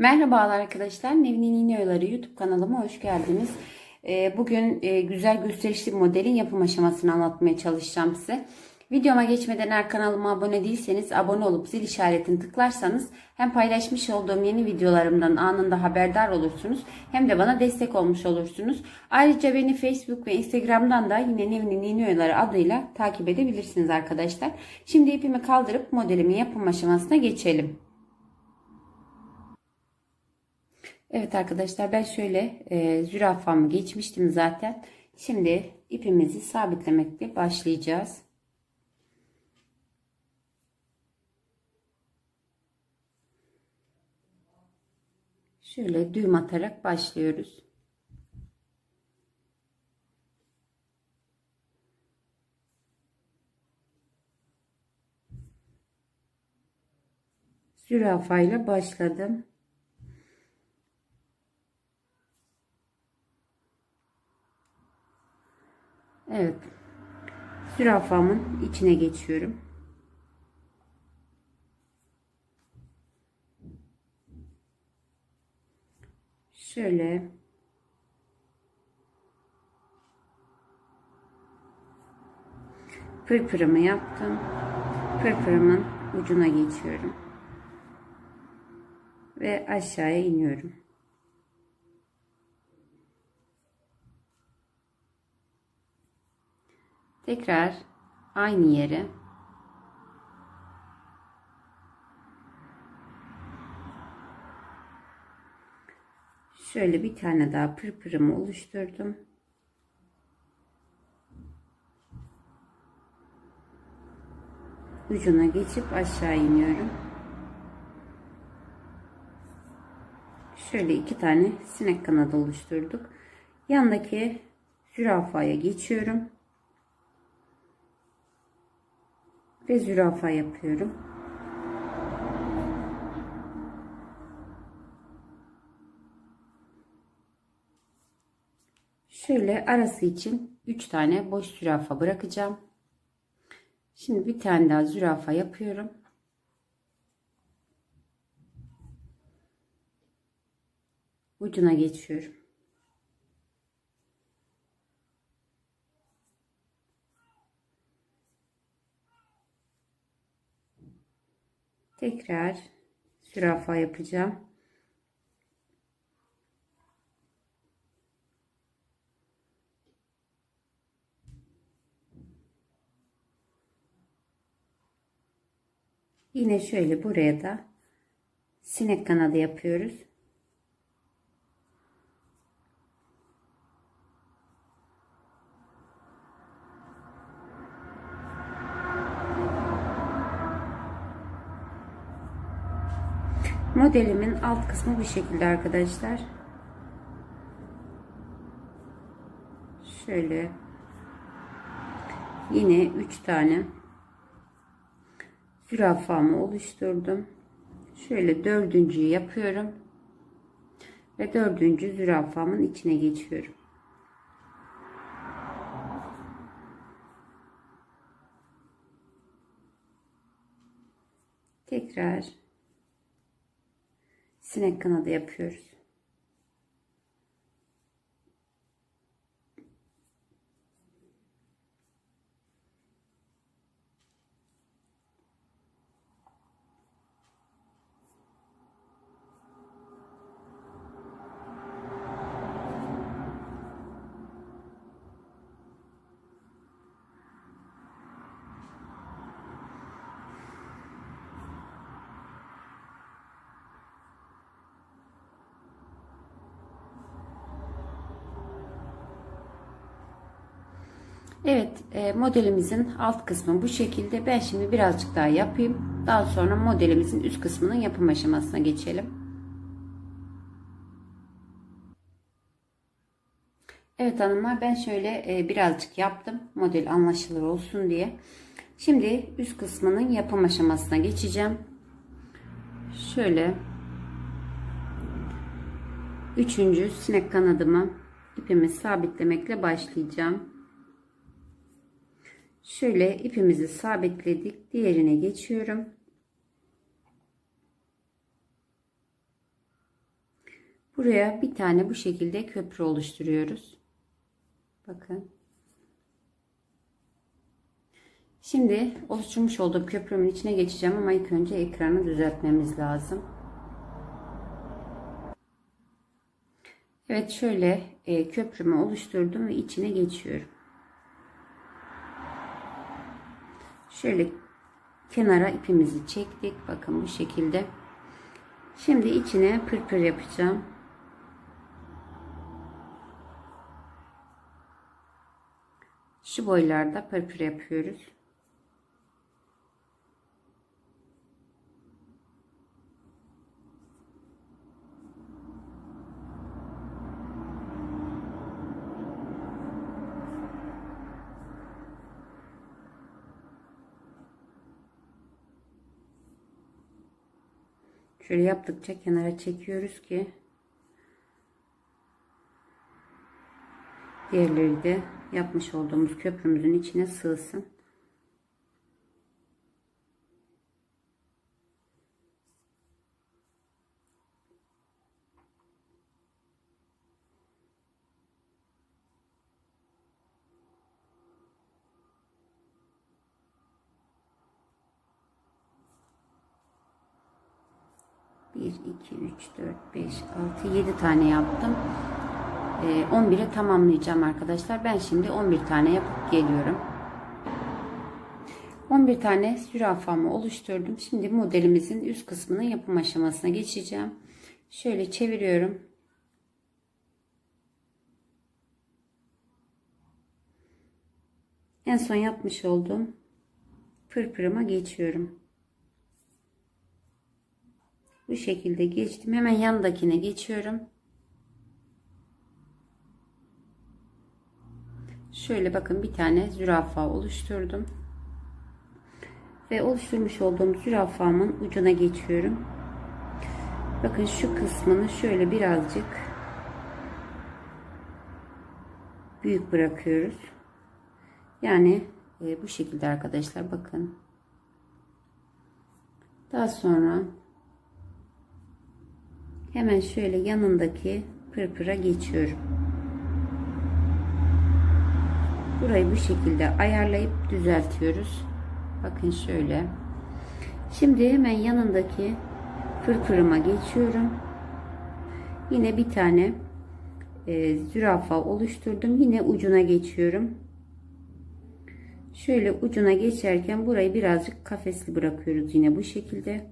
Merhabalar arkadaşlar. Nevin İğneoyaları YouTube kanalıma hoş geldiniz. Ee, Bugün e, güzel gösterişli bir modelin yapım aşamasını anlatmaya çalışacağım size. Videoma geçmeden eğer kanalıma abone değilseniz abone olup zil işaretini tıklarsanız hem paylaşmış olduğum yeni videolarımdan anında haberdar olursunuz hem de bana destek olmuş olursunuz. Ayrıca beni Facebook ve Instagram'dan da yine Nevin İğneoyaları adıyla takip edebilirsiniz arkadaşlar. Şimdi ipimi kaldırıp modelimin yapım aşamasına geçelim. Evet arkadaşlar ben şöyle e, zürafamı geçmiştim zaten. Şimdi ipimizi sabitlemekle başlayacağız. Şöyle düğüm atarak başlıyoruz. Zürafayla başladım. Evet. Zürafamın içine geçiyorum. Şöyle pırpırımı yaptım. Pırpırımın ucuna geçiyorum. Ve aşağıya iniyorum. Tekrar aynı yere şöyle bir tane daha pırpırımı oluşturdum. Ucuna geçip aşağı iniyorum. Şöyle iki tane sinek kanadı oluşturduk. Yandaki zürafaya geçiyorum. Ve zürafa yapıyorum. Şöyle arası için 3 tane boş zürafa bırakacağım. Şimdi bir tane daha zürafa yapıyorum. Ucuna geçiyorum. Tekrar zürafa yapacağım. Yine şöyle buraya da sinek kanadı yapıyoruz. Modelimin alt kısmı bu şekilde arkadaşlar. Şöyle yine 3 tane zürafamı oluşturdum. Şöyle dördüncüyü yapıyorum. Ve dördüncü zürafamın içine geçiyorum. Tekrar sinek kanadı yapıyoruz. Evet e, modelimizin alt kısmı bu şekilde. Ben şimdi birazcık daha yapayım. Daha sonra modelimizin üst kısmının yapım aşamasına geçelim. Evet hanımlar ben şöyle e, birazcık yaptım. Model anlaşılır olsun diye. Şimdi üst kısmının yapım aşamasına geçeceğim. Şöyle üçüncü sinek kanadımı ipimi sabitlemekle başlayacağım. Şöyle ipimizi sabitledik. Diğerine geçiyorum. Buraya bir tane bu şekilde köprü oluşturuyoruz. Bakın. Şimdi oluşturmuş olduğum köprümün içine geçeceğim ama ilk önce ekranı düzeltmemiz lazım. Evet şöyle e, köprümü oluşturdum ve içine geçiyorum. Şöyle kenara ipimizi çektik. Bakın bu şekilde. Şimdi içine pırpır yapacağım. Şu boylarda pırpır yapıyoruz. Şöyle yaptıkça kenara çekiyoruz ki diğerleri de yapmış olduğumuz köprümüzün içine sığsın. Bir, iki, üç, dört, beş, altı, yedi tane yaptım. Ee, 11'e tamamlayacağım arkadaşlar. Ben şimdi 11 tane yapıp geliyorum. 11 tane zürafamı oluşturdum. Şimdi modelimizin üst kısmının yapım aşamasına geçeceğim. Şöyle çeviriyorum. En son yapmış olduğum pırpırıma geçiyorum. Bu şekilde geçtim. Hemen yandakine geçiyorum. Şöyle bakın bir tane zürafa oluşturdum. Ve oluşturmuş olduğum zürafamın ucuna geçiyorum. Bakın şu kısmını şöyle birazcık büyük bırakıyoruz. Yani e, bu şekilde arkadaşlar bakın. Daha sonra hemen şöyle yanındaki pırpıra geçiyorum. Burayı bu şekilde ayarlayıp düzeltiyoruz. Bakın şöyle. Şimdi hemen yanındaki pırpırıma geçiyorum. Yine bir tane e, zürafa oluşturdum. Yine ucuna geçiyorum. Şöyle ucuna geçerken burayı birazcık kafesli bırakıyoruz yine bu şekilde.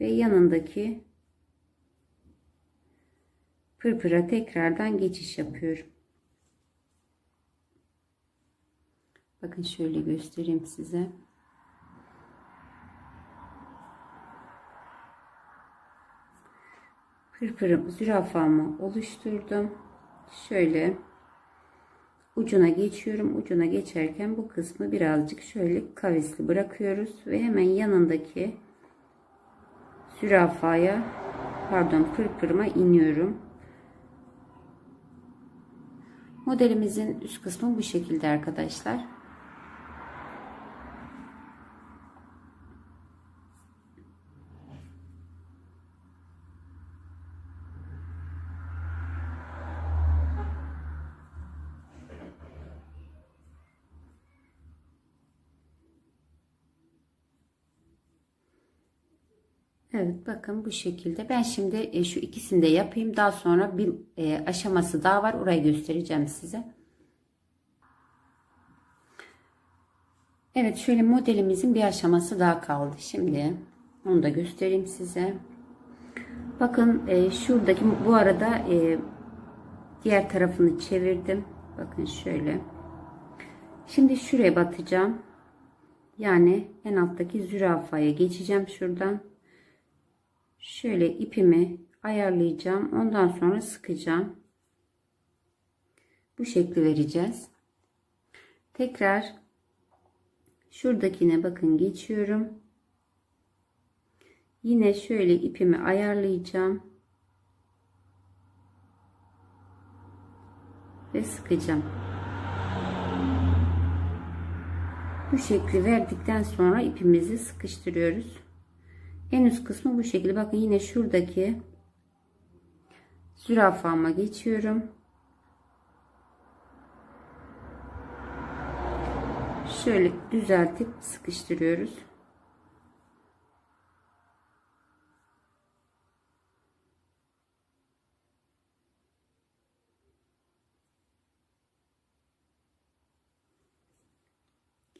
Ve yanındaki pırpıra tekrardan geçiş yapıyorum. Bakın şöyle göstereyim size. Pırpırım zürafamı oluşturdum. Şöyle ucuna geçiyorum. Ucuna geçerken bu kısmı birazcık şöyle kavisli bırakıyoruz ve hemen yanındaki zürafaya pardon pırpırıma iniyorum. Modelimizin üst kısmı bu şekilde arkadaşlar. Evet bakın bu şekilde. Ben şimdi e, şu ikisini de yapayım. Daha sonra bir e, aşaması daha var. Orayı göstereceğim size. Evet şöyle modelimizin bir aşaması daha kaldı. Şimdi onu da göstereyim size. Bakın e, şuradaki bu arada diğer tarafını çevirdim. Bakın şöyle. Şimdi şuraya batacağım. Yani en alttaki zürafaya geçeceğim şuradan şöyle ipimi ayarlayacağım. Ondan sonra sıkacağım. Bu şekli vereceğiz. Tekrar şuradakine bakın geçiyorum. Yine şöyle ipimi ayarlayacağım. Ve sıkacağım. Bu şekli verdikten sonra ipimizi sıkıştırıyoruz. En üst kısmı bu şekilde. Bakın yine şuradaki Zürafama geçiyorum. Şöyle düzeltip sıkıştırıyoruz.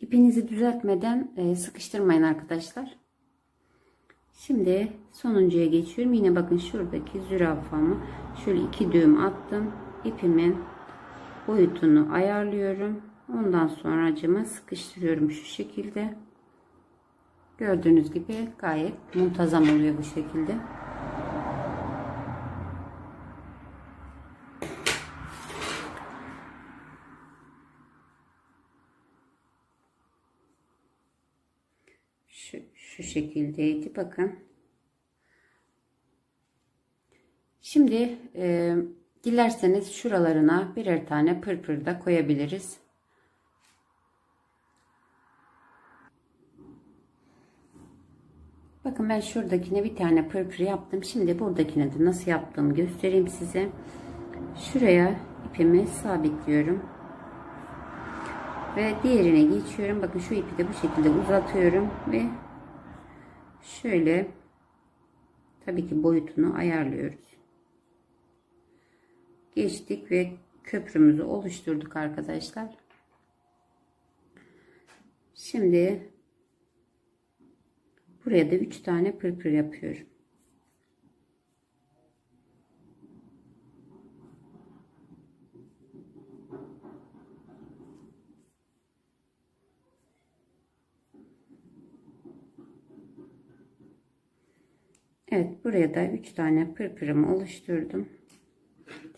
İpinizi düzeltmeden e, sıkıştırmayın arkadaşlar. Şimdi sonuncuya geçiyorum. Yine bakın şuradaki zürafamı şöyle iki düğüm attım. İpimin boyutunu ayarlıyorum. Ondan sonra acımı sıkıştırıyorum şu şekilde. Gördüğünüz gibi gayet muntazam oluyor bu şekilde. Şu, şu şekildeydi bakın. Şimdi e, dilerseniz şuralarına birer tane pırpır da koyabiliriz. Bakın ben şuradakine bir tane pırpır yaptım. Şimdi buradakine de nasıl yaptığımı göstereyim size. Şuraya ipimi sabitliyorum. Ve diğerine geçiyorum. Bakın şu ipi de bu şekilde uzatıyorum ve şöyle tabii ki boyutunu ayarlıyoruz. Geçtik ve köprümüzü oluşturduk arkadaşlar. Şimdi buraya da 3 tane pırpır yapıyorum. Evet buraya da 3 tane pırpırımı oluşturdum.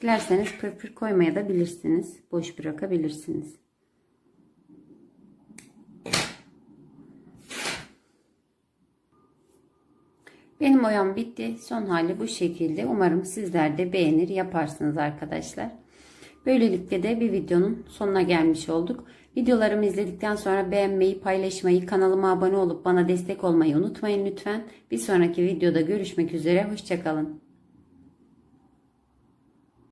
Dilerseniz pırpır koymaya da bilirsiniz. Boş bırakabilirsiniz. Benim oyam bitti. Son hali bu şekilde. Umarım sizler de beğenir yaparsınız arkadaşlar. Böylelikle de bir videonun sonuna gelmiş olduk. Videolarımı izledikten sonra beğenmeyi, paylaşmayı, kanalıma abone olup bana destek olmayı unutmayın lütfen. Bir sonraki videoda görüşmek üzere. Hoşçakalın.